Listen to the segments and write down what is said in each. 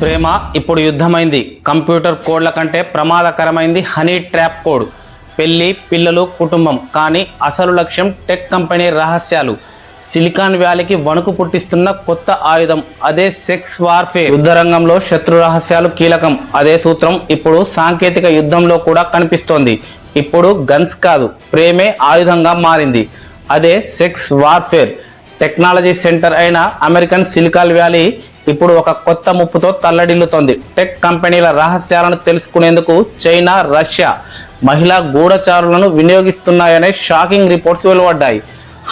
ప్రేమ ఇప్పుడు యుద్ధమైంది. కంప్యూటర్ కోడ్ల కంటే ప్రమాదకరమైంది హనీ ట్రాప్ కోడ్. పెళ్ళి పిల్లలు కుటుంబం. కానీ అసలు లక్ష్యం టెక్ కంపెనీ రహస్యాలు. సిలికాన్ వ్యాలీకి వణుకు పుట్టిస్తున్న కొత్త ఆయుధం. అదే సెక్స్ వార్ఫేర్. యుద్ధ రంగంలో శత్రు రహస్యాలు కీలకం. అదే సూత్రం ఇప్పుడు సాంకేతిక యుద్ధంలో కూడా కనిపిస్తోంది. ఇప్పుడు గన్స్ కాదు ప్రేమే ఆయుధంగా మారింది. అదే సెక్స్ వార్ఫేర్. టెక్నాలజీ సెంటర్ అయిన అమెరికన్ సిలికాన్ వ్యాలీ ఇప్పుడు ఒక కొత్త ముప్పుతో తల్లడిల్లుతోంది. టెక్ కంపెనీల రహస్యాలను తెలుసుకునేందుకు చైనా రష్యా మహిళా గూఢచారులను వినియోగిస్తున్నాయనే షాకింగ్ రిపోర్ట్స్ వెలువడ్డాయి.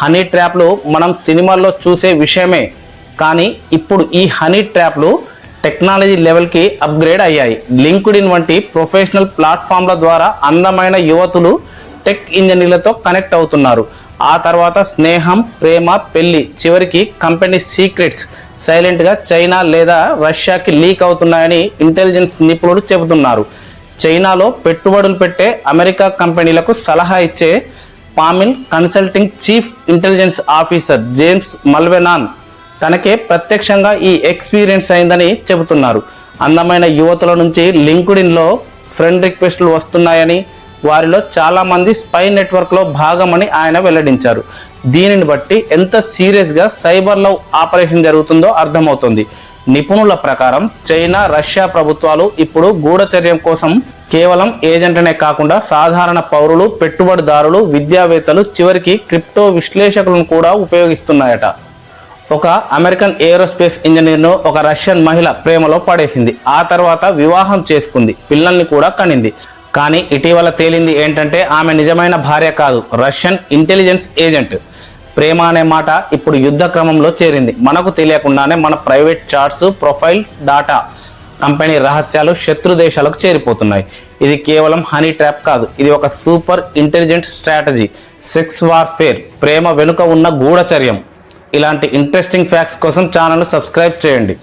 హనీ ట్రాప్లు మనం సినిమాల్లో చూసే విషయమే. కానీ ఇప్పుడు ఈ హనీ ట్రాప్లు టెక్నాలజీ లెవెల్కి అప్గ్రేడ్ అయ్యాయి. లింక్డ్ ఇన్ వంటి ప్రొఫెషనల్ ప్లాట్ఫామ్ల ద్వారా అందమైన యువతులు టెక్ ఇంజనీర్లతో కనెక్ట్ అవుతున్నారు. ఆ తర్వాత స్నేహం ప్రేమ పెళ్ళి చివరికి కంపెనీ సీక్రెట్స్ సైలెంట్గా చైనా లేదా రష్యాకి లీక్ అవుతున్నాయని ఇంటెలిజెన్స్ నిపుణులు చెబుతున్నారు. చైనాలో పెట్టుబడులు పెట్టే అమెరికా కంపెనీలకు సలహా ఇచ్చే Pamir consulting chief intelligence officer James Mulvenon తనకే ప్రత్యక్షంగా ఈ ఎక్స్పీరియన్స్ అయిందని చెబుతున్నారు. అందమైన యువతుల నుంచి లింక్డ్ఇన్లో ఫ్రెండ్ రిక్వెస్ట్లు వస్తున్నాయని వారిలో చాలామంది స్పై నెట్వర్క్లో భాగమని ఆయన వెల్లడించారు. దీనిని బట్టి ఎంత సీరియస్గా సైబర్ లవ్ ఆపరేషన్ జరుగుతుందో అర్థమవుతుంది. నిపుణుల ప్రకారం చైనా రష్యా ప్రభుత్వాలు ఇప్పుడు గూఢచర్యం కోసం కేవలం ఏజెంట్లనే కాకుండా సాధారణ పౌరులు పెట్టుబడిదారులు విద్యావేత్తలు చివరికి క్రిప్టో విశ్లేషకులను కూడా ఉపయోగిస్తున్నాయట. ఒక అమెరికన్ ఏరోస్పేస్ ఇంజనీర్ను ఒక రష్యన్ మహిళ ప్రేమలో పడేసింది. ఆ తర్వాత వివాహం చేసుకుంది. పిల్లల్ని కూడా కనింది. కానీ ఇటీవల తేలింది ఏంటంటే ఆమె నిజమైన భార్య కాదు రష్యన్ ఇంటెలిజెన్స్ ఏజెంట్. ప్రేమ అనే మాట ఇప్పుడు యుద్ధ క్రమంలో చేరింది. మనకు తెలియకుండానే మన private chats profile data company రహస్యాలు శత్రు దేశాలకు చేరిపోతున్నాయి. ఇది కేవలం హనీ ట్రాప్ కాదు ఇది ఒక super intelligent strategy. Sex warfare ప్రేమ వెనుక ఉన్న గూఢచర్యం. ఇలాంటి ఇంట్రెస్టింగ్ ఫ్యాక్ట్స్ కోసం ఛానల్ సబ్స్క్రైబ్ చేయండి.